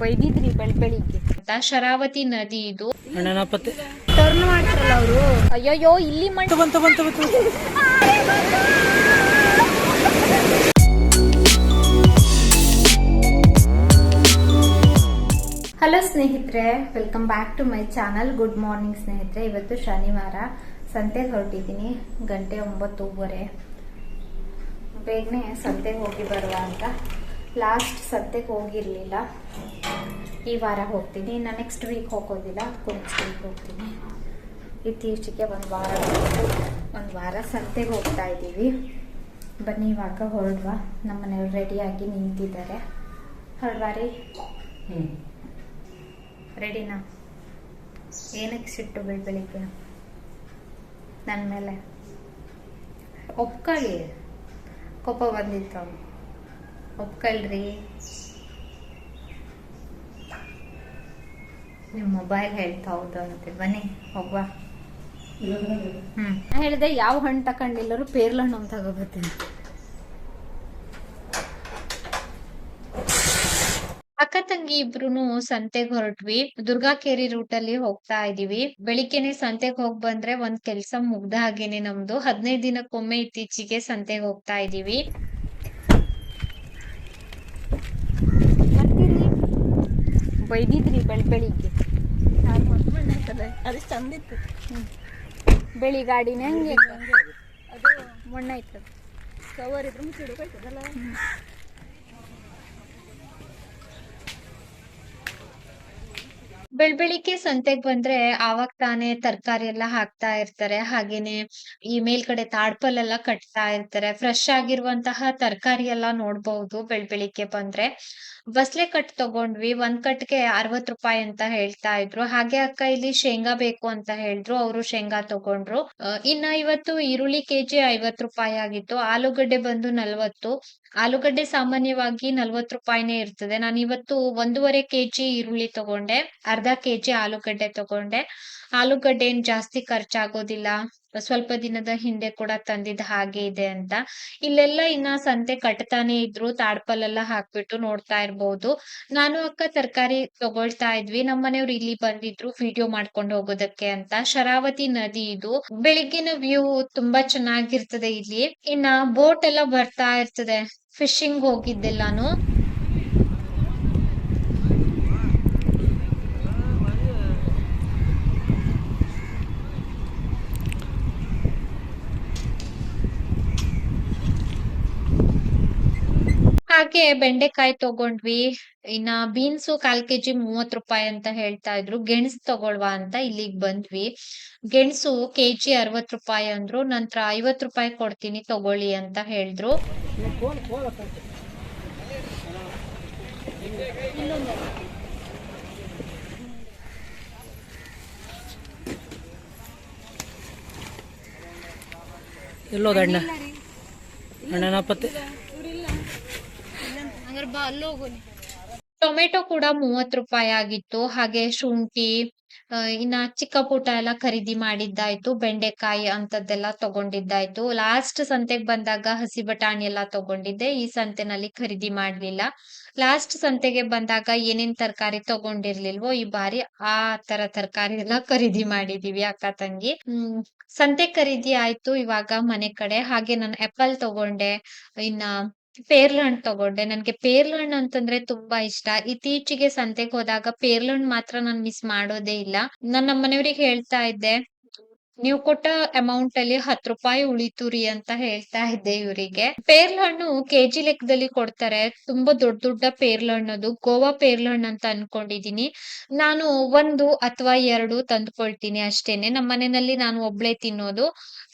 ಬೈದಿದ್ರಿ ಬೆಳ್ ಬೆಳಿಗ್ಗೆ. ಅಂತ ಶರಾವತಿ ನದಿ ಇದು. ಟರ್ನ್ ಮಾಡ್ತಾರಲ್ಲ ಅವರು? ಅಯ್ಯಯ್ಯೋ ಇಲ್ಲಿ ಮಣ್ಣು ಬಂತು ಬಂತು ಬಂತು ಹಲೋ ಸ್ನೇಹಿತರೆ welcome back to my channel good morning ಸ್ನೇಹಿತರೆ. ಇವತ್ತು ಶನಿವಾರ ಸಂತೆಗೆ ಹೊರಟಿದ್ದೀನಿ ಗಂಟೆ ಒಂಬತ್ತೂವರೆ. ಬೇಗನೆ ಸಂತೆಗೆ ಹೋಗಿ ಬರುವ ಅಂತ. ಲಾಸ್ಟ್ ಸಂತೆಗೆ ಹೋಗಿರಲಿಲ್ಲ. ಈ ವಾರ ಹೋಗ್ತೀನಿ ಇನ್ನು ನೆಕ್ಸ್ಟ್ ವೀಕ್ ಹೋಗೋದಿಲ್ಲ ಅದಕ್ಕೂ ನೆಕ್ಸ್ಟ್ ವೀಕ್ ಹೋಗ್ತೀನಿ. ಇತ್ತೀಚೆಗೆ ಒಂದು ವಾರ ಒಂದು ವಾರ ಸಂತೆಗೆ ಹೋಗ್ತಾ ಇದ್ದೀವಿ ಬನ್ನಿ ಇವಾಗ ಹೊರಡುವ. ನಮ್ಮ ಮನೆಯವ್ರು ರೆಡಿಯಾಗಿ ನಿಂತಿದ್ದಾರೆ. ಹೊರಡ್ವಾರಿ? ರೆಡಿನಾ ಏನಕ್ಕೆ ಸಿಟ್ಟು ಬೆಳ್ ಬೆಳಿಗ್ಗೆ? ನನ್ನ ಮೇಲೆ? ಒಪ್ಕೊಳ್ಳಿ ಕೋಪ ಬಂದಿತ್ತು. ಒಪ್ಕೊಳ್ರಿ. ನಿಮ್ಮ ಮೊಬೈಲ್ ಹೇಳ್ತಾ ಹೌದು ಅಂತೆ. ಬನ್ನಿ ಹೋಗ್ವಾ. ಹ್ಮ್. ಹೇಳಿದೆ ಯಾವ ಹಣ್ಣು ತಗೊಂಡಿಲ್ಲರು ಪೇರ್ಲ ಹಣ್ಣು ಅಂತ ತಗೋಬರ್ತೀನಿ. ಅಕ್ಕ ತಂಗಿ ಇಬ್ರುನು ಸಂತೆಗ್ ಹೊರಟ್ವಿ. ದುರ್ಗಾಕೇರಿ ರೂಟ್ ಅಲ್ಲಿ ಹೋಗ್ತಾ ಇದೀವಿ. ಬೆಳಿಗ್ಗೆನೆ ಸಂತೆಗ್ ಹೋಗ್ ಬಂದ್ರೆ ಒಂದ್ ಕೆಲ್ಸ ಮುಗ್ದ ಹಾಗೇನೆ ನಮ್ದು. ಹದಿನೈದು ದಿನಕ್ಕೊಮ್ಮೆ ಇತ್ತೀಚೆಗೆ ಸಂತೆಗ್ ಹೋಗ್ತಾ ಇದೀವಿ. ಬೈದಿದ್ರಿ ಬೆಳ್ ಬೆಳಿಗ್ಗೆ? ಅದು ಚಂದಿತ್ತು. ಬೆಳಿ ಗಾಡಿನ ಹಂಗೆ ಅದು ಮಣ್ಣಾಯ್ತದ ಕವರ್ ಇದ್ರೆ ಸಿಡುಕಾಯ್ತದಲ್ಲ ಬೆಳ್ ಬೆಳ್ಬೆಳಿಗ್ಗೆ ಸಂತೆಗ್ ಬಂದ್ರೆ ಆವಾಗ ತಾನೇ ತರಕಾರಿ ಎಲ್ಲ ಹಾಕ್ತಾ ಇರ್ತಾರೆ. ಹಾಗೇನೆ ಈ ಮೇಲ್ಗಡೆ ತಾಡ್ಪಲ್ ಎಲ್ಲ ಕಟ್ತಾ ಇರ್ತಾರೆ. ಫ್ರೆಶ್ ಆಗಿರುವಂತಹ ತರಕಾರಿ ಎಲ್ಲ ನೋಡ್ಬಹುದು ಬೆಳ್ಬೆಳಿಗ್ಗೆ ಬಂದ್ರೆ. ಬಸ್ಲೆ ಕಟ್ ತಗೊಂಡ್ವಿ. ಒಂದ್ ಕಟ್ಗೆ ಅರವತ್ ರೂಪಾಯಿ ಅಂತ ಹೇಳ್ತಾ ಇದ್ರು. ಹಾಗೆ ಅಕ್ಕ ಇಲ್ಲಿ ಶೇಂಗಾ ಬೇಕು ಅಂತ ಹೇಳಿದ್ರು. ಅವರು ಶೇಂಗಾ ತಗೊಂಡ್ರು. ಇನ್ನ ಇವತ್ತು ಈರುಳ್ಳಿ ಕೆಜಿ ಐವತ್ ರೂಪಾಯಿ ಆಗಿತ್ತು. ಆಲೂಗಡ್ಡೆ ಬಂದು ನಲ್ವತ್ತು. ಆಲೂಗಡ್ಡೆ ಸಾಮಾನ್ಯವಾಗಿ ನಲ್ವತ್ ರೂಪಾಯಿನೇ ಇರ್ತದೆ. ನಾನು ಇವತ್ತು ಒಂದೂವರೆ ಕೆಜಿ ಈರುಳ್ಳಿ ತಗೊಂಡೆ. ಅರ್ಧ ಕೆಜಿ ಆಲೂಗಡ್ಡೆ ತಗೊಂಡೆ. ಆಲೂಗಡ್ಡೆ ಏನ್ ಜಾಸ್ತಿ ಖರ್ಚಾಗೋದಿಲ್ಲ. ಸ್ವಲ್ಪ ದಿನದ ಹಿಂದೆ ಕೂಡ ತಂದಿದ್ದ ಹಾಗೆ ಇದೆ ಅಂತ. ಇಲ್ಲೆಲ್ಲ ಇನ್ನ ಸಂತೆ ಕಟ್ತಾನೆ ಇದ್ರು ತಾಡ್ಪಲ್ ಎಲ್ಲ ಹಾಕ್ಬಿಟ್ಟು ನೋಡ್ತಾ ಇರ್ಬೋದು. ನಾನು ಅಕ್ಕ ತರಕಾರಿ ತಗೊಳ್ತಾ ಇದ್ವಿ. ನಮ್ಮ ಮನೆಯವ್ರು ಇಲ್ಲಿ ಬಂದಿದ್ರು ವಿಡಿಯೋ ಮಾಡ್ಕೊಂಡು ಹೋಗೋದಕ್ಕೆ ಅಂತ. ಶರಾವತಿ ನದಿ ಇದು. ಬೆಳಿಗ್ಗಿನ ವ್ಯೂ ತುಂಬಾ ಚೆನ್ನಾಗಿರ್ತದೆ ಇಲ್ಲಿ. ಇನ್ನ ಬೋಟ್ ಎಲ್ಲ ಬರ್ತಾ ಇರ್ತದೆ. ಫಿಶಿಂಗ್ ಹೋಗಿದ್ದೆ ನಾನು. ಹಾಗೆ ಬೆಂಡೆಕಾಯಿ ತಗೊಂಡ್ವಿ. ಇನ್ನ ಬೀನ್ಸು ಕಾಲ್ ಕೆಜಿ ಮೂವತ್ ರೂಪಾಯಿ ಅಂತ ಹೇಳ್ತಾ ಇದ್ರು. ಗೆಣಸ್ ತಗೊಳ್ವಾ ಅಂತ ಇಲ್ಲಿಗ್ ಬಂದ್ವಿ. ಗೆಣಸು ಕೆಜಿ ಅರವತ್ ರೂಪಾಯಿ ಅಂದ್ರು. ನಂತರ ಐವತ್ ರೂಪಾಯಿ ಕೊಡ್ತೀನಿ ತಗೊಳ್ಳಿ ಅಂತ ಹೇಳಿದ್ರು. ಎಲ್ಲೋದಣ್ಣ ಅಣ್ಣನ ಪತ್ತೆ ಹಂಗಾರೆ ಟೊಮೆಟೊ ಕೂಡ ಮೂವತ್ ರೂಪಾಯಿ ಆಗಿತ್ತು. ಹಾಗೆ ಶುಂಠಿ ಇನ್ನ ಚಿಕ್ಕ ಪುಟ ಎಲ್ಲ ಖರೀದಿ ಮಾಡಿದ್ದಾಯ್ತು. ಬೆಂಡೆಕಾಯಿ ಅಂತದ್ದೆಲ್ಲ ತಗೊಂಡಿದ್ದಾಯ್ತು. ಲಾಸ್ಟ್ ಸಂತೆಗ್ ಬಂದಾಗ ಹಸಿ ಬಟಾಣಿ ಎಲ್ಲ ತಗೊಂಡಿದ್ದೆ. ಈ ಸಂತೆನಲ್ಲಿ ಖರೀದಿ ಮಾಡ್ಲಿಲ್ಲ. ಲಾಸ್ಟ್ ಸಂತೆಗೆ ಬಂದಾಗ ಏನೇನ್ ತರಕಾರಿ ತಗೊಂಡಿರ್ಲಿಲ್ವೋ ಈ ಬಾರಿ ಆ ತರ ತರಕಾರಿ ಎಲ್ಲ ಖರೀದಿ ಮಾಡಿದೀವಿ ಅಕ್ಕ ತಂಗಿ. ಸಂತೆ ಖರೀದಿ ಆಯ್ತು ಇವಾಗ ಮನೆ ಕಡೆ. ಹಾಗೆ ನಾನು ಆಪಲ್ ತಗೊಂಡೆ. ಇನ್ನ ಪೇರ್ಲ ಹಣ್ಣು ತಗೊಂಡೆ. ನನ್ಗೆ ಪೇರ್ಲ ಹಣ್ಣು ಅಂತಂದ್ರೆ ತುಂಬಾ ಇಷ್ಟ. ಇತ್ತೀಚೆಗೆ ಸಂತೆಗೆ ಹೋದಾಗ ಪೇರ್ಲ ಹಣ್ಣು ಮಾತ್ರ ನಾನ್ ಮಿಸ್ ಮಾಡೋದೇ ಇಲ್ಲ. ನಾನ್ ನಮ್ಮ ಮನೆಯವ್ರಿಗೆ ಹೇಳ್ತಾ ಇದ್ದೆ ನೀವು ಕೊಟ್ಟ ಅಮೌಂಟ್ ಅಲ್ಲಿ ಹತ್ತು ರೂಪಾಯಿ ಉಳಿತುರಿ ಅಂತ ಹೇಳ್ತಾ ಇದ್ದೆ ಇವರಿಗೆ. ಪೇರ್ಲ ಹಣ್ಣು ಕೆಜಿ ಲೆಕ್ಕದಲ್ಲಿ ಕೊಡ್ತಾರೆ. ತುಂಬಾ ದೊಡ್ಡ ದೊಡ್ಡ ಪೇರ್ಲ ಹಣ್ಣದು ಗೋವಾ ಪೇರ್ಲ ಹಣ್ಣು ಅಂತ ಅನ್ಕೊಂಡಿದೀನಿ. ನಾನು ಒಂದು ಅಥವಾ ಎರಡು ತಂದ್ಕೊಳ್ತೀನಿ ಅಷ್ಟೇನೆ. ನಮ್ಮ ಮನೆಯಲ್ಲಿ ನಾನು ಒಬ್ಳೆ ತಿನ್ನೋದು.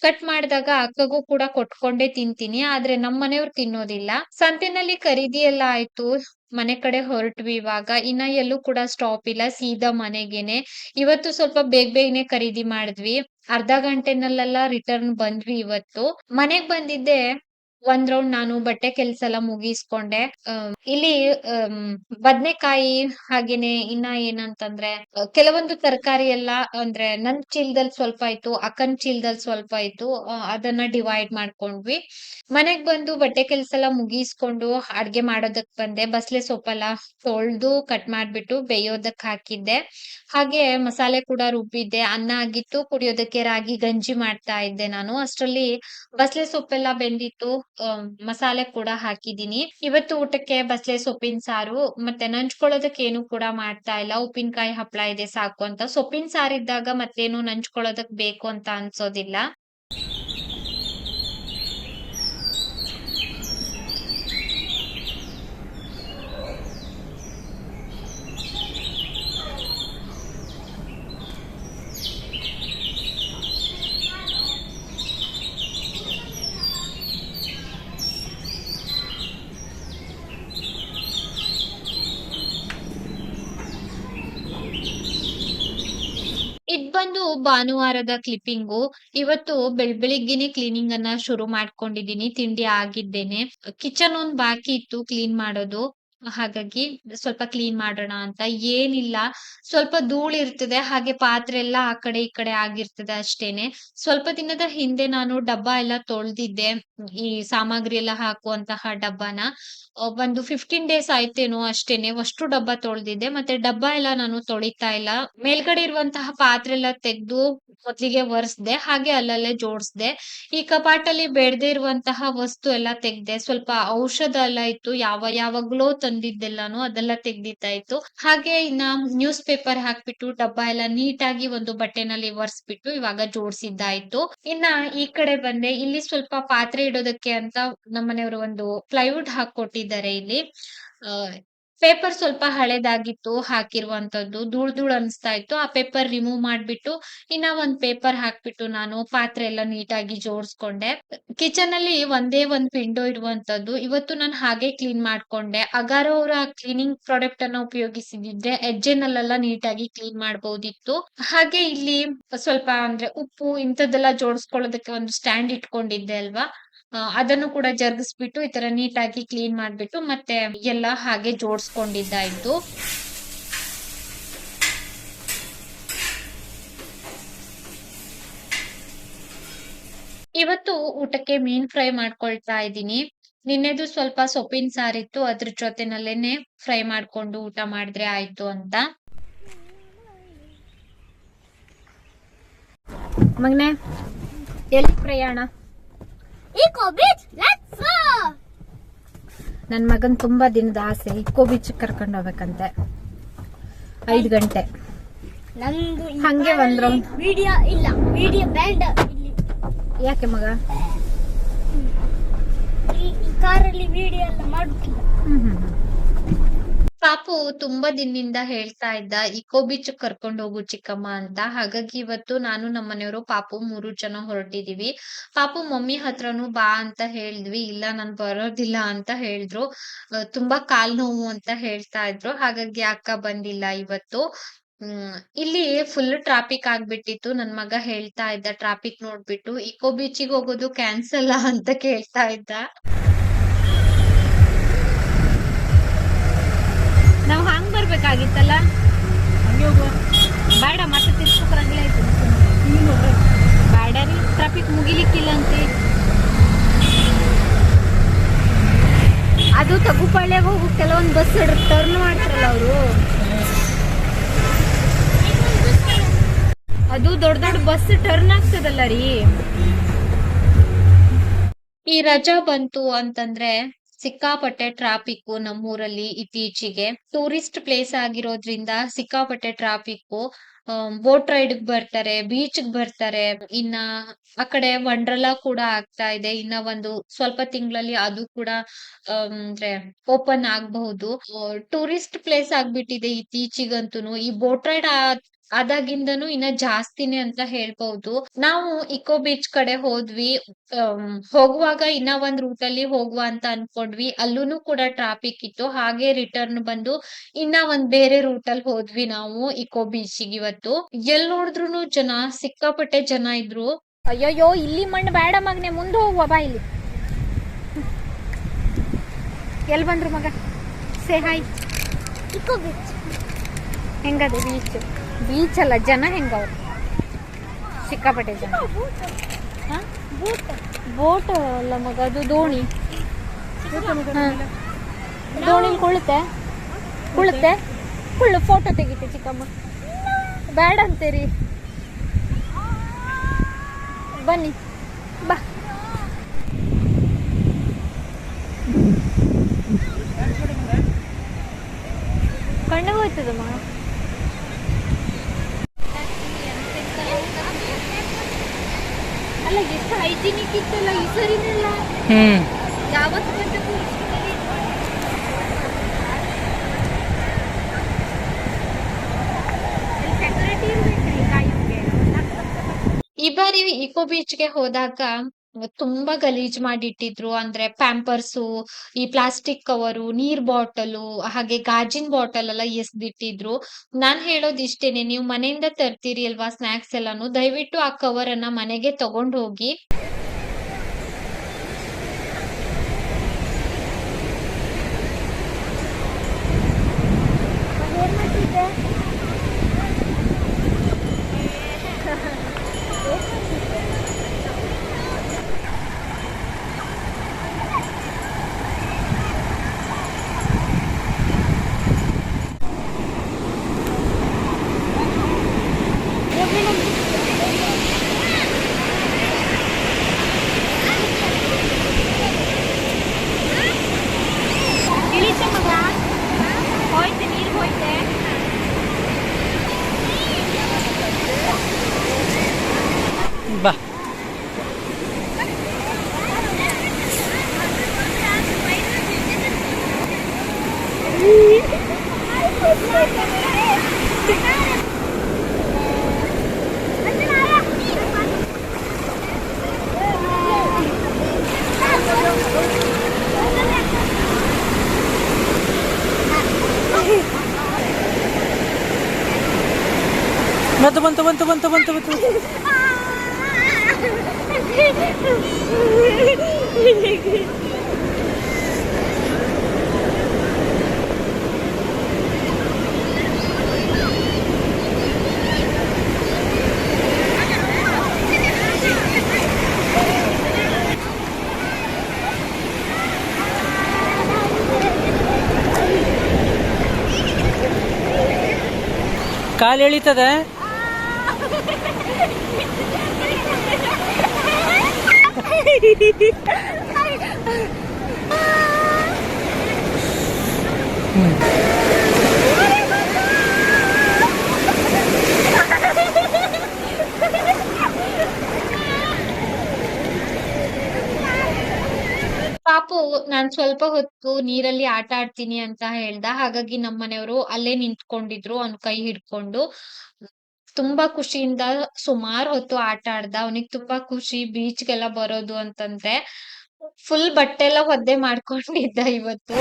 ಕಟ್ ಮಾಡಿದಾಗ ಅಕ್ಕಗೂ ಕೂಡ ಕೊಟ್ಕೊಂಡೇ ತಿಂತೀನಿ. ಆದ್ರೆ ನಮ್ಮ ಮನೆಯವ್ರು ತಿನ್ನೋದಿಲ್ಲ. ಸಂತೆನಲ್ಲಿ ಖರೀದಿ ಎಲ್ಲ ಆಯ್ತು. ಮನೆ ಕಡೆ ಹೊರಟ್ವಿ ಇವಾಗ. ಇನ್ನ ಎಲ್ಲೂ ಕೂಡ ಸ್ಟಾಪ್ ಇಲ್ಲ. ಸೀದಾ ಮನೆಗೇನೆ. ಇವತ್ತು ಸ್ವಲ್ಪ ಬೇಗ ಬೇಗನೆ ಖರೀದಿ ಮಾಡಿದ್ವಿ. ಅರ್ಧ ಗಂಟೆನಲ್ಲೆಲ್ಲ ರಿಟರ್ನ್ ಬಂದ್ವಿ ಇವತ್ತು. ಮನೆಗ್ ಬಂದಿದ್ದೆ ಒಂದ್ ರೌಂಡ್ ನಾನು ಬಟ್ಟೆ ಕೆಲ್ಸ ಎಲ್ಲ ಮುಗಿಸ್ಕೊಂಡೆ. ಇಲ್ಲಿ ಬದನೆಕಾಯಿ ಹಾಗೇನೆ ಇನ್ನ ಏನಂತಂದ್ರೆ ಕೆಲವೊಂದು ತರಕಾರಿ ಎಲ್ಲ ಅಂದ್ರೆ ನನ್ ಚೀಲದಲ್ಲಿ ಸ್ವಲ್ಪ ಇತ್ತು ಅಕ್ಕನ್ ಚೀಲದಲ್ಲಿ ಸ್ವಲ್ಪ ಇತ್ತು ಅದನ್ನ ಡಿವೈಡ್ ಮಾಡ್ಕೊಂಡ್ವಿ. ಮನೆಗ್ ಬಂದು ಬಟ್ಟೆ ಕೆಲ್ಸ ಎಲ್ಲ ಮುಗಿಸ್ಕೊಂಡು ಅಡ್ಗೆ ಮಾಡೋದಕ್ ಬಂದೆ. ಬಸ್ಲೆ ಸೊಪ್ಪೆಲ್ಲ ತೊಳ್ದು ಕಟ್ ಮಾಡ್ಬಿಟ್ಟು ಬೇಯೋದಕ್ ಹಾಕಿದ್ದೆ. ಹಾಗೆ ಮಸಾಲೆ ಕೂಡ ರುಬ್ಬಿದ್ದೆ. ಅನ್ನ ಆಗಿತ್ತು, ಕುಡಿಯೋದಕ್ಕೆ ರಾಗಿ ಗಂಜಿ ಮಾಡ್ತಾ ಇದ್ದೆ ನಾನು. ಅಷ್ಟ್ರಲ್ಲಿ ಬಸ್ಲೆ ಸೊಪ್ಪೆಲ್ಲ ಬೆಂದಿತ್ತು. ಮಸಾಲೆ ಕೂಡ ಹಾಕಿದೀನಿ ಇವತ್ತು ಊಟಕ್ಕೆ ಬಸಳೆ ಸೊಪ್ಪಿನ ಸಾರು, ಮತ್ತೆ ನಂಚ್ಕೊಳ್ಳೋದಕ್ಕೆ ಏನು ಕೂಡ ಮಾಡ್ತಾ ಇಲ್ಲ. ಉಪ್ಪಿನಕಾಯಿ ಹಪ್ಳ ಇದೆ ಸಾಕು ಅಂತ. ಸೊಪ್ಪಿನ ಸಾರಿದ್ದಾಗ ಮತ್ತೇನು ನಂಚ್ಕೊಳ್ಳೋದಕ್ ಬೇಕು ಅಂತ ಅನ್ಸೋದಿಲ್ಲ ಇದ್ ಬಂದು ಭಾನುವಾರದ ಕ್ಲಿಪ್ಪಿಂಗು ಇವತ್ತು ಬೆಳ್ ಬೆಳಿಗ್ಗೆನೆ ಕ್ಲೀನಿಂಗ್ ಅನ್ನ ಶುರು ಮಾಡ್ಕೊಂಡಿದೀನಿ ತಿಂಡಿ ಆಗಿದ್ದೇನೆ. ಕಿಚನ್ ಒಂದ್ ಬಾಕಿ ಇತ್ತು ಕ್ಲೀನ್ ಮಾಡೋದು. ಹಾಗಾಗಿ ಸ್ವಲ್ಪ ಕ್ಲೀನ್ ಮಾಡೋಣ ಅಂತ. ಏನಿಲ್ಲ, ಸ್ವಲ್ಪ ಧೂಳು ಇರ್ತದೆ, ಹಾಗೆ ಪಾತ್ರೆ ಎಲ್ಲ ಆ ಕಡೆ ಈ ಕಡೆ ಆಗಿರ್ತದೆ ಅಷ್ಟೇನೆ. ಸ್ವಲ್ಪ ದಿನದ ಹಿಂದೆ ನಾನು ಡಬ್ಬ ಎಲ್ಲ ತೊಳ್ದಿದ್ದೆ. ಈ ಸಾಮಗ್ರಿ ಎಲ್ಲ ಹಾಕುವಂತಹ ಡಬ್ಬನ. ಒಂದು ಫಿಫ್ಟೀನ್ ಡೇಸ್ ಆಯ್ತೇನೋ ಅಷ್ಟೇನೆ. ಅಷ್ಟು ಡಬ್ಬ ತೊಳ್ದಿದ್ದೆ. ಮತ್ತೆ ಡಬ್ಬ ಎಲ್ಲ ನಾನು ತೊಳಿತಾ ಇಲ್ಲ. ಮೇಲ್ಗಡೆ ಇರುವಂತಹ ಪಾತ್ರೆ ಎಲ್ಲ ತೆಗ್ದು ಮೊದ್ಲಿಗೆ ಒರೆಸ್ದೆ, ಹಾಗೆ ಅಲ್ಲಲ್ಲೇ ಜೋಡಿಸ್ದೆ. ಈ ಕಪಾಟಲ್ಲಿ ಬೆಳೆದೇ ಇರುವಂತಹ ವಸ್ತು ಎಲ್ಲ ತೆಗ್ದೆ. ಸ್ವಲ್ಪ ಔಷಧ ಎಲ್ಲ ಇತ್ತು. ಯಾವ ಯಾವಾಗ್ಲೋ ತಂದಿದ್ದೆಲ್ಲಾನು ಅದೆಲ್ಲ ಇತ್ತು ಹಾಗೆ ಇನ್ನ ನ್ಯೂಸ್ ಪೇಪರ್ ಹಾಕ್ಬಿಟ್ಟು, ಡಬ್ಬ ಎಲ್ಲ ನೀಟಾಗಿ ಒಂದು ಬಟ್ಟೆನಲ್ಲಿ ಒರೆಸ್ಬಿಟ್ಟು ಇವಾಗ ಜೋಡಿಸಿದ್ದಾಯ್ತು. ಇನ್ನ ಈ ಕಡೆ ಬಂದೆ. ಇಲ್ಲಿ ಸ್ವಲ್ಪ ಪಾತ್ರೆ ಇಡೋದಕ್ಕೆ ಅಂತ ನಮ್ಮನೆಯವರು ಒಂದು ಪ್ಲೈವುಡ್ ಹಾಕೊಟ್ಟಿದ್ದಾರೆ ಇಲ್ಲಿ. ಪೇಪರ್ ಸ್ವಲ್ಪ ಹಳೇದಾಗಿತ್ತು, ಹಾಕಿರುವಂತದ್ದು. ಧೂಳ್ ಧೂಳ್ ಅನ್ಸ್ತಾ ಇತ್ತು. ಆ ಪೇಪರ್ ರಿಮೂವ್ ಮಾಡ್ಬಿಟ್ಟು, ಇನ್ನ ಒಂದ್ ಪೇಪರ್ ಹಾಕ್ಬಿಟ್ಟು ನಾನು ಪಾತ್ರೆ ಎಲ್ಲ ನೀಟಾಗಿ ಜೋಡಿಸ್ಕೊಂಡೆ. ಕಿಚನ್ ಅಲ್ಲಿ ಒಂದೇ ಒಂದ್ ವಿಂಡೋ ಇರುವಂತದ್ದು. ಇವತ್ತು ನಾನು ಹಾಗೆ ಕ್ಲೀನ್ ಮಾಡ್ಕೊಂಡೆ. ಅಗಾರೋ ಅವರ ಕ್ಲೀನಿಂಗ್ ಪ್ರಾಡಕ್ಟ್ ಅನ್ನ ಉಪಯೋಗಿಸಿದ್ರೆ ಎಜ್ಜೆನಲ್ಲೆಲ್ಲ ನೀಟಾಗಿ ಕ್ಲೀನ್ ಮಾಡಬಹುದಿತ್ತು ಹಾಗೆ ಇಲ್ಲಿ ಸ್ವಲ್ಪ ಅಂದ್ರೆ ಉಪ್ಪು ಇಂಥದ್ದೆಲ್ಲ ಜೋಡಿಸ್ಕೊಳ್ಳೋದಕ್ಕೆ ಒಂದು ಸ್ಟ್ಯಾಂಡ್ ಇಟ್ಕೊಂಡಿದ್ದೆ ಅಲ್ವಾ? ಅದನ್ನು ಕೂಡ ಜರುಗಿಸ್ಬಿಟ್ಟು ಈ ತರ ನೀಟಾಗಿ ಕ್ಲೀನ್ ಮಾಡ್ಬಿಟ್ಟು ಮತ್ತೆ ಎಲ್ಲ ಹಾಗೆ ಜೋಡಿಸ್ಕೊಂಡಿದ್ದಾಯ್ತು. ಇವತ್ತು ಊಟಕ್ಕೆ ಮೀನ್ ಫ್ರೈ ಮಾಡ್ಕೊಳ್ತಾ ಇದ್ದೀನಿ. ನಿನ್ನೆದು ಸ್ವಲ್ಪ ಸೊಪ್ಪಿನ ಸಾರಿತ್ತು, ಅದ್ರ ಜೊತೆನಲ್ಲೇನೆ ಫ್ರೈ ಮಾಡ್ಕೊಂಡು ಊಟ ಮಾಡಿದ್ರೆ ಆಯ್ತು ಅಂತ. ಮಗ್ನೆ, ಎಲ್ಲಿ ಪ್ರಯಾಣ? ಈಕೋ ಬೀಚ್ ಲೆಟ್ಸ್ ನನ್ನ ಮಗನ್ ತುಂಬಾ ದಿನದ ಆಸೆ ಇಕೋ ಬೀಚ್ ಕರ್ಕೊಂಡು ಹೋಗ್ಬೇಕಂತೆ. ಐದು ಗಂಟೆ. ನಂದು ಹಂಗೆ ಬಂದ್ರು. ವಿಡಿಯೋ ಇಲ್ಲ. ವಿಡಿಯೋ ಬ್ಯಾಂಡ್ ಇಲ್ಲಿ ಯಾಕೆ ಮಗ? ಈ ಕಾರಲ್ಲಿ ವಿಡಿಯೋ ಎಲ್ಲ ಮಾಡುತ್ತಿಲ್ಲ. ಹ್ಮ್ ಹ್ಮ್. ಪಾಪು ತುಂಬಾ ದಿನದಿಂದ ಹೇಳ್ತಾ ಇದ್ದ, ಇಕೋ ಬೀಚ್ ಕರ್ಕೊಂಡು ಹೋಗು ಚಿಕ್ಕಮ್ಮ ಅಂತ. ಹಾಗಾಗಿ ಇವತ್ತು ನಾನು ನಮ್ಮನೆಯವರು ಪಾಪು ಮೂರು ಜನ ಹೊರಟಿದೀವಿ. ಪಾಪು ಮಮ್ಮಿ ಹತ್ರನು ಬಾ ಅಂತ ಹೇಳಿದ್ವಿ. ಇಲ್ಲ, ನಾನ್ ಬರೋದಿಲ್ಲ ಅಂತ ಹೇಳಿದ್ರು. ತುಂಬಾ ಕಾಲ್ ನೋವು ಅಂತ ಹೇಳ್ತಾ ಇದ್ರು. ಹಾಗಾಗಿ ಅಕ್ಕ ಬಂದಿಲ್ಲ ಇವತ್ತು. ಹ್ಮ್, ಇಲ್ಲಿ ಫುಲ್ ಟ್ರಾಫಿಕ್ ಆಗ್ಬಿಟ್ಟಿತ್ತು. ನನ್ ಮಗ ಹೇಳ್ತಾ ಇದ್ದ ಟ್ರಾಫಿಕ್ ನೋಡ್ಬಿಟ್ಟು, ಇಕೋ ಬೀಚಿಗೆ ಹೋಗೋದು ಕ್ಯಾನ್ಸಲ್ ಅಂತ ಕೇಳ್ತಾ ಇದ್ದ ನಾವ್ ಬರ್ಬೇಕಾಗಿತ್ತಲ್ಲ ಬೇಡ, ಮತ್ತೆ ತಿರ್ಸ್ಕೊಬರಂಗಿಲ್ಲ ಆಯ್ತು. ಬೇಡ ಟ್ರಾಫಿಕ್ ಮುಗಿಲಿಕ್ಕಿಲ್ಲ ಅಂತಿ ಅದು ತಗುಪಾಳ್ಯಾಗ ಹೋಗು, ಕೆಲವೊಂದು ಬಸ್ ಟರ್ನ್ ಮಾಡ್ತಾರಲ್ಲ ಅವರು. ಅದು ದೊಡ್ಡ ದೊಡ್ಡ ಬಸ್ ಟರ್ನ್ ಆಗ್ತದಲ್ಲ ರೀ. ಈ ರಜಾ ಬಂತು ಅಂತಂದ್ರೆ ಸಿಕ್ಕಾಪಟ್ಟೆ ಟ್ರಾಫಿಕ್ ನಮ್ಮೂರಲ್ಲಿ ಇತ್ತೀಚೆಗೆ. ಟೂರಿಸ್ಟ್ ಪ್ಲೇಸ್ ಆಗಿರೋದ್ರಿಂದ ಸಿಕ್ಕಾಪಟ್ಟೆ ಟ್ರಾಫಿಕ್ ಬೋಟ್ ರೈಡ್ ಬರ್ತಾರೆ ಬೀಚ್ ಬರ್ತಾರೆ. ಇನ್ನ ಆ ಕಡೆ ವಂಡ್ರಲಾ ಕೂಡ ಆಗ್ತಾ ಇದೆ. ಇನ್ನ ಒಂದು ಸ್ವಲ್ಪ ತಿಂಗಳಲ್ಲಿ ಅದು ಕೂಡ ಅಂದ್ರೆ ಓಪನ್ ಆಗಬಹುದು. ಟೂರಿಸ್ಟ್ ಪ್ಲೇಸ್ ಆಗ್ಬಿಟ್ಟಿದೆ ಇತ್ತೀಚಿಗಂತೂ ಈ ಬೋಟ್ ರೈಡ್ ಆದಾಗಿಂದನು ಇನ್ನ ಜಾಸ್ತಿನೇ ಅಂತ ಹೇಳ್ಬಹುದು. ನಾವು ಇಕೋ ಬೀಚ್ ಕಡೆ ಹೋದ್ವಿ ಹೋಗುವಾಗ ಇನ್ನ ಒಂದ್ ರೂಟ್ ಅಲ್ಲಿ ಹೋಗುವ ಅಂತ ಅನ್ಕೊಂಡ್ವಿ. ಅಲ್ಲೂನು ಕೂಡ ಟ್ರಾಫಿಕ್ ಇತ್ತು. ಹಾಗೆ ರಿಟರ್ನ್ ಬಂದು ಇನ್ನ ಒಂದ್ ಬೇರೆ ರೂಟ್ ಅಲ್ಲಿ ಹೋದ್ವಿ ನಾವು ಇಕೋ ಬೀಚ್ ಇವತ್ತು. ಎಲ್ ನೋಡಿದ್ರು ಜನ, ಸಿಕ್ಕಾಪಟ್ಟೆ ಜನ ಇದ್ರು. ಅಯ್ಯಯ್ಯೋ, ಇಲ್ಲಿ ಮಣ್ಣು ಬೇಡ ಮಗ್ನೆ, ಮುಂದೆ ಹೋಗುವ, ಬಾ ಇಲ್ಲಿ. ಎಲ್ಲಿ ಬಂದ್ರು ಮಗ? ಸೇ ಹಾಯ್ ಇಕೋ ಬೀಚ್ ಹೆಂಗದೆ ಬೀಚ್ ಬೀಚ್ ಅಲ್ಲ, ಜನ ಹೆಂಗವ್ರು ಸಿಕ್ಕಾಪಟ್ಟೆ ಜನ. ಬೋಟ್ ಅಲ್ಲ ಮಗ, ಅದು ದೋಣಿ. ದೋಣಿ ಕುಳುತ್ತೆ ಕುಳುತ್ತೆ ಕುಳ್ಳು ಫೋಟೋ ತೆಗಿತೆ ಚಿಕ್ಕಮ್ಮ. ಬೇಡ ಅಂತೀರಿ. ಬನ್ನಿ, ಬಾ. ಕಣ್ಣಿಗೆ ಹೋಯ್ತದ ಅಲ್ಲ ಎಷ್ಟು ಹೈಜಿನಿಕ್ ಇತ್ತಲ್ಲ ಈ ಸರಿನೆಲ್ಲ? ಯಾವತ್ತು ಕಾಯೋಕೆ. ಈ ಬಾರಿ ಇಕೋ ಬೀಚ್ಗೆ ಹೋದಾಗ ತುಂಬಾ ಗಲೀಜ್ ಮಾಡಿಟ್ಟಿದ್ರು. ಅಂದ್ರೆ ಪ್ಯಾಂಪರ್ಸು ಈ ಪ್ಲಾಸ್ಟಿಕ್ ಕವರು ನೀರ್ ಬಾಟಲು ಹಾಗೆ ಗಾಜಿನ ಬಾಟಲ್ ಎಲ್ಲ ಎಸ್ದಿಟ್ಟಿದ್ರು ನಾನ್ ಹೇಳೋದ್ ಇಷ್ಟೇನೆ ನೀವು ಮನೆಯಿಂದ ತರ್ತೀರಿ ಅಲ್ವಾ ಸ್ನಾಕ್ಸ್ ಎಲ್ಲಾನು, ದಯವಿಟ್ಟು ಆ ಕವರ್ ಅನ್ನ ಮನೆಗೆ ತಗೊಂಡ್ ಹೋಗಿ ಏನ್ ಮಾಡ್ತಿದ್ದೆ ಇಳಿತೆ ಮಗ ಹೋಯ್ತೆ ನೀರು ಹೋಯ್ತೆ ಬಾ ಬಂತು ಬಂತು ಬಂತು ಬಂತು ಬಂತು ಬಂತು ಕಾಲು ಎಳಿತದೆ ಪಾಪು, ನಾನ್ ಸ್ವಲ್ಪ ಹೊತ್ತು ನೀರಲ್ಲಿ ಆಟ ಆಡ್ತೀನಿ ಅಂತ ಹೇಳ್ದ. ಹಾಗಾಗಿ ನಮ್ಮ ಮನೆಯವರು ಅಲ್ಲೇ ನಿಂತ್ಕೊಂಡಿದ್ರು, ಅವ್ನ ಕೈ ಹಿಡ್ಕೊಂಡು. ತುಂಬಾ ಖುಷಿಯಿಂದ ಸುಮಾರು ಹೊತ್ತು ಆಟ ಆಡ್ದ. ಅವನಿಗೆ ತುಂಬಾ ಖುಷಿ ಬೀಚ್ಗೆಲ್ಲ ಬರೋದು ಅಂತಂದ್ರೆ ಫುಲ್ ಬಟ್ಟೆ ಎಲ್ಲ ಒದ್ದೆ ಮಾಡ್ಕೊಂಡಿದ್ದ ಇವತ್ತು.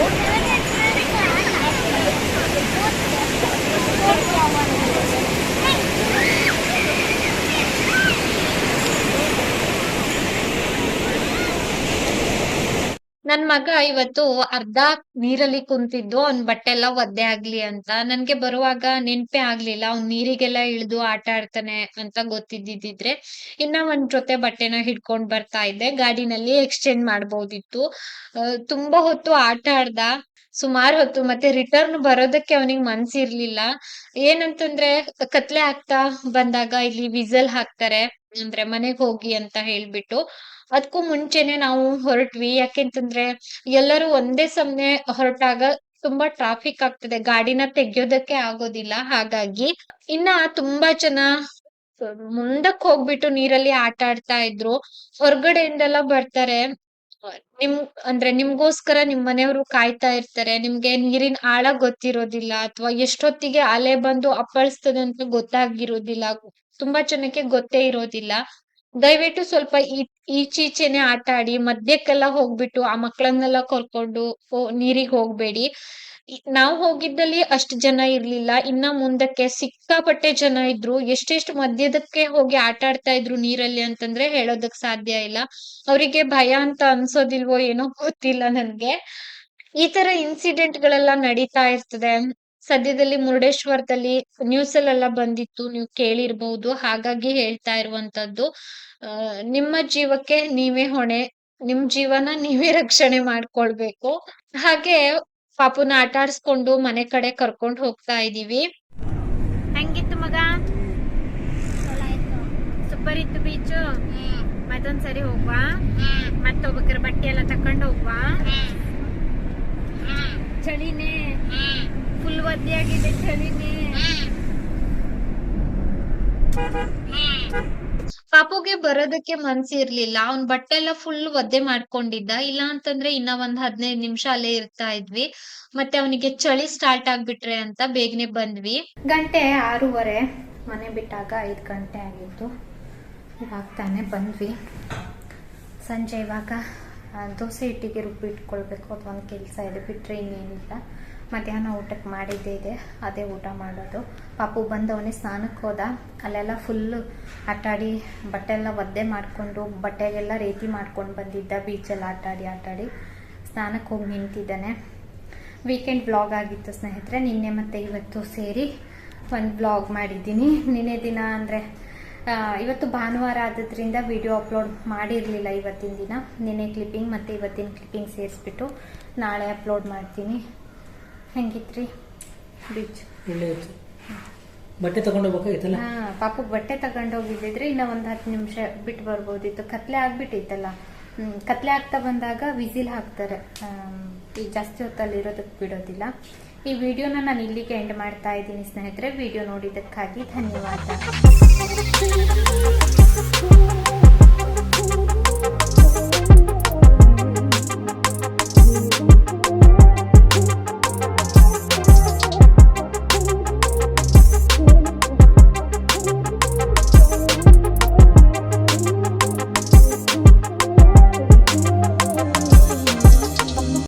ನನ್ ಮಗ ಇವತ್ತು ಅರ್ಧ ನೀರಲ್ಲಿ ಕುಂತಿದ್ದು, ಅವ್ನ್ ಬಟ್ಟೆ ಎಲ್ಲ ಒದ್ದೆ ಆಗ್ಲಿ ಅಂತ. ನನ್ಗೆ ಬರುವಾಗ ನೆನ್ಪೆ ಆಗ್ಲಿಲ್ಲ. ಅವ್ನ್ ನೀರಿಗೆಲ್ಲ ಇಳ್ದು ಆಟ ಆಡ್ತಾನೆ ಅಂತ ಗೊತ್ತಿದ್ದಿದ್ರೆ ಇನ್ನ ಒಂದ್ ಜೊತೆ ಬಟ್ಟೆನ ಹಿಡ್ಕೊಂಡ್ ಬರ್ತಾ ಇದ್ದೆ. ಗಾಡಿನಲ್ಲಿ ಎಕ್ಸ್ಚೇಂಜ್ ಮಾಡ್ಬೋದಿತ್ತು. ತುಂಬಾ ಹೊತ್ತು ಆಟ ಆಡ್ದ. ಸುಮಾರು ಹೊತ್ತು ಮತ್ತೆ ರಿಟರ್ನ್ ಬರೋದಕ್ಕೆ ಅವನಿಗೆ ಮನ್ಸಿರ್ಲಿಲ್ಲ ಏನಂತಂದ್ರೆ ಕತ್ಲೆ ಆಗ್ತಾ ಬಂದಾಗ ಇಲ್ಲಿ ವಿಸಲ್ ಹಾಕ್ತಾರೆ, ಅಂದ್ರೆ ಮನೆಗ್ ಹೋಗಿ ಅಂತ ಹೇಳ್ಬಿಟ್ಟು. ಅದಕ್ಕೂ ಮುಂಚೆನೆ ನಾವು ಹೊರಟ್ವಿ. ಯಾಕೆಂತಂದ್ರೆ ಎಲ್ಲರೂ ಒಂದೇ ಸಮನೆ ಹೊರಟಾಗ ತುಂಬಾ ಟ್ರಾಫಿಕ್ ಆಗ್ತದೆ. ಗಾಡಿನ ತೆಗಿಯೋದಕ್ಕೆ ಆಗೋದಿಲ್ಲ. ಹಾಗಾಗಿ ಇನ್ನ ತುಂಬಾ ಜನ ಮುಂದಕ್ ಹೋಗ್ಬಿಟ್ಟು ನೀರಲ್ಲಿ ಆಟ ಆಡ್ತಾ ಇದ್ರು. ಹೊರಗಡೆಯಿಂದೆಲ್ಲ ಬರ್ತಾರೆ. ನಿಮ್, ಅಂದ್ರೆ ನಿಮ್ಗೋಸ್ಕರ ನಿಮ್ ಮನೆಯವರು ಕಾಯ್ತಾ ಇರ್ತಾರೆ, ನಿಮ್ಗೆ ನೀರಿನ ಆಳ ಗೊತ್ತಿರೋದಿಲ್ಲ ಅಥವಾ ಎಷ್ಟೊತ್ತಿಗೆ ಅಲೆ ಬಂದು ಅಪ್ಪಳಿಸ್ತದೆ ಅಂತ ಗೊತ್ತಾಗಿರೋದಿಲ್ಲ, ತುಂಬಾ ಜನಕ್ಕೆ ಗೊತ್ತೇ ಇರೋದಿಲ್ಲ. ದಯವಿಟ್ಟು ಸ್ವಲ್ಪ ಈಚೀಚೆನೆ ಆಟ ಆಡಿ ಮದ್ಯಕ್ಕೆಲ್ಲ ಹೋಗ್ಬಿಟ್ಟು ಆ ಮಕ್ಕಳನ್ನೆಲ್ಲ ಕರ್ಕೊಂಡು ನೀರಿಗೆ ಹೋಗ್ಬೇಡಿ. ನಾವ್ ಹೋಗಿದ್ದಲ್ಲಿ ಅಷ್ಟು ಜನ ಇರ್ಲಿಲ್ಲ. ಇನ್ನ ಮುಂದಕ್ಕೆ ಸಿಕ್ಕಾಪಟ್ಟೆ ಜನ ಇದ್ರು. ಎಷ್ಟೆಷ್ಟು ಮಧ್ಯದಕ್ಕೆ ಹೋಗಿ ಆಟ ಆಡ್ತಾ ಇದ್ರು ನೀರಲ್ಲಿ ಅಂತಂದ್ರೆ ಹೇಳೋದಕ್ ಸಾಧ್ಯ ಇಲ್ಲ. ಅವರಿಗೆ ಭಯ ಅಂತ ಅನ್ಸೋದಿಲ್ವೋ ಏನೋ ಗೊತ್ತಿಲ್ಲ ನನ್ಗೆ. ಈ ತರ ಇನ್ಸಿಡೆಂಟ್ ಗಳೆಲ್ಲ ನಡೀತಾ ಇರ್ತದೆ. ಸದ್ಯದಲ್ಲಿ ಮುರುಡೇಶ್ವರದಲ್ಲಿ ನ್ಯೂಸ್ ಅಲ್ಲೆಲ್ಲ ಬಂದಿತ್ತು. ನೀವು ಕೇಳಿರ್ಬಹುದು ಹಾಗಾಗಿ ಹೇಳ್ತಾ ಇರುವಂತದ್ದು. ನಿಮ್ಮ ಜೀವಕ್ಕೆ ನೀವೇ ಹೊಣೆ. ನಿಮ್ ಜೀವನ ನೀವೇ ರಕ್ಷಣೆ ಮಾಡ್ಕೊಳ್ಬೇಕು. ಹಾಗೆ ಪಾಪುನ ಆಟ ಆಡಿಸ್ಕೊಂಡು ಮನೆ ಕಡೆ ಕರ್ಕೊಂಡು ಹೋಗ್ತಾ ಇದೀವಿ. ಹೆಂಗಿತ್ತು ಮಗ? ಸೂಪರ್ ಇತ್ತು ಬೀಚು? ಮತ್ತೊಂದ್ಸರಿ ಹೋಗ್ವಾ? ಮತ್ತೆ ಹೋಗ್ಬೇಕಾರ ಬಟ್ಟೆ ಎಲ್ಲ ತಕೊಂಡು ಹೋಗ್ವಾ? ಚಳಿನೇ. ಫುಲ್ ಒದ್ದೆ ಆಗಿದೆ ಚಳಿನೇ. ಪಾಪುಗೆ ಬರೋದಕ್ಕೆ ಮನ್ಸಿರ್ಲಿಲ್ಲ ಅವ್ನ್ ಬಟ್ಟೆ ಎಲ್ಲ ಫುಲ್ ಒದ್ದೆ ಮಾಡ್ಕೊಂಡಿದ್ದ. ಇಲ್ಲ ಅಂತಂದ್ರೆ ಇನ್ನ ಒಂದ್ ಹದಿನೈದು ನಿಮಿಷ ಅಲ್ಲೇ ಇರ್ತಾ ಇದ್ವಿ. ಮತ್ತೆ ಅವನಿಗೆ ಚಳಿ ಸ್ಟಾರ್ಟ್ ಆಗ್ಬಿಟ್ರೆ ಅಂತ ಬೇಗನೆ ಬಂದ್ವಿ. ಗಂಟೆ ಆರೂವರೆ, ಮನೆ ಬಿಟ್ಟಾಗ ಐದು ಗಂಟೆ ಆಗಿತ್ತು ಇವಾಗ ತಾನೇ ಬಂದ್ವಿ. ಸಂಜೆ ಇವಾಗ ದೋಸೆ ಇಟ್ಟಿಗೆ ರುಬ್ಬಿ ಇಟ್ಕೊಳ್ಬೇಕು ಅದು ಒಂದು ಕೆಲಸ ಇದೆ ಬಿಟ್ಟರೆ ಇನ್ನೇನಿಲ್ಲ. ಮಧ್ಯಾಹ್ನ ಊಟಕ್ಕೆ ಮಾಡಿದ್ದೇ ಇದೆ. ಅದೇ ಊಟ ಮಾಡೋದು. ಪಾಪು ಬಂದವನೇ ಸ್ನಾನಕ್ಕೆ ಹೋದ. ಅಲ್ಲೆಲ್ಲ ಫುಲ್ಲು ಆಟಾಡಿ ಬಟ್ಟೆ ಎಲ್ಲ ಒದ್ದೆ ಮಾಡಿಕೊಂಡು, ಬಟ್ಟೆಗೆಲ್ಲ ರೇತಿ ಮಾಡ್ಕೊಂಡು ಬಂದಿದ್ದ ಬೀಚಲ್ಲಿ ಆಟಾಡಿ ಆಟಾಡಿ ಸ್ನಾನಕ್ಕೆ ಹೋಗಿ ನಿಂತಿದ್ದಾನೆ. ವೀಕೆಂಡ್ ಬ್ಲಾಗ್ ಆಗಿತ್ತು ಸ್ನೇಹಿತರೆ. ನಿನ್ನೆ ಮತ್ತು ಇವತ್ತು ಸೇರಿ ಒಂದು ಬ್ಲಾಗ್ ಮಾಡಿದ್ದೀನಿ. ನಿನ್ನೆ ದಿನ ಅಂದರೆ ಇವತ್ತು ಭಾನುವಾರ ಆದದ್ರಿಂದ ವಿಡಿಯೋ ಅಪ್ಲೋಡ್ ಮಾಡಿರಲಿಲ್ಲ ಇವತ್ತಿನ ದಿನ. ನಿನ್ನೆ ಕ್ಲಿಪ್ಪಿಂಗ್ ಮತ್ತು ಇವತ್ತಿನ ಕ್ಲಿಪ್ಪಿಂಗ್ ಸೇರಿಸ್ಬಿಟ್ಟು ನಾಳೆ ಅಪ್ಲೋಡ್ ಮಾಡ್ತೀನಿ. ಹೆಂಗಿತ್ರಿ? ಬೀಚ್ ಒಳ್ಳೆ ಇತ್ತು ಬಟ್ಟೆ ತಗೊಂಡೋಗ್ಬೇಕಾಗಿತ್ತಲ್ಲ ಹಾಂ ಪಾಪು ಬಟ್ಟೆ ತಗೊಂಡೋಗಿದ್ದಿದ್ರೆ ಇನ್ನೂ ಒಂದು ಹತ್ತು ನಿಮಿಷ ಬಿಟ್ಟು ಬರ್ಬೋದಿತ್ತು. ಕತ್ಲೆ ಆಗ್ಬಿಟ್ಟಿತ್ತಲ್ಲ. ಕತ್ಲೆ ಆಗ್ತಾ ಬಂದಾಗ ವಿಸಿಲ್ ಹಾಕ್ತಾರೆ. ಈ ಜಾಸ್ತಿ ಹೊತ್ತಲ್ಲಿ ಇರೋದಕ್ಕೆ ಬಿಡೋದಿಲ್ಲ. ಈ ವಿಡಿಯೋನ ನಾನು ಇಲ್ಲಿಗೆ ಎಂಡ್ ಮಾಡ್ತಾ ಇದ್ದೀನಿ ಸ್ನೇಹಿತರೆ. ವಿಡಿಯೋ ನೋಡಿದ್ದಕ್ಕಾಗಿ ಧನ್ಯವಾದ.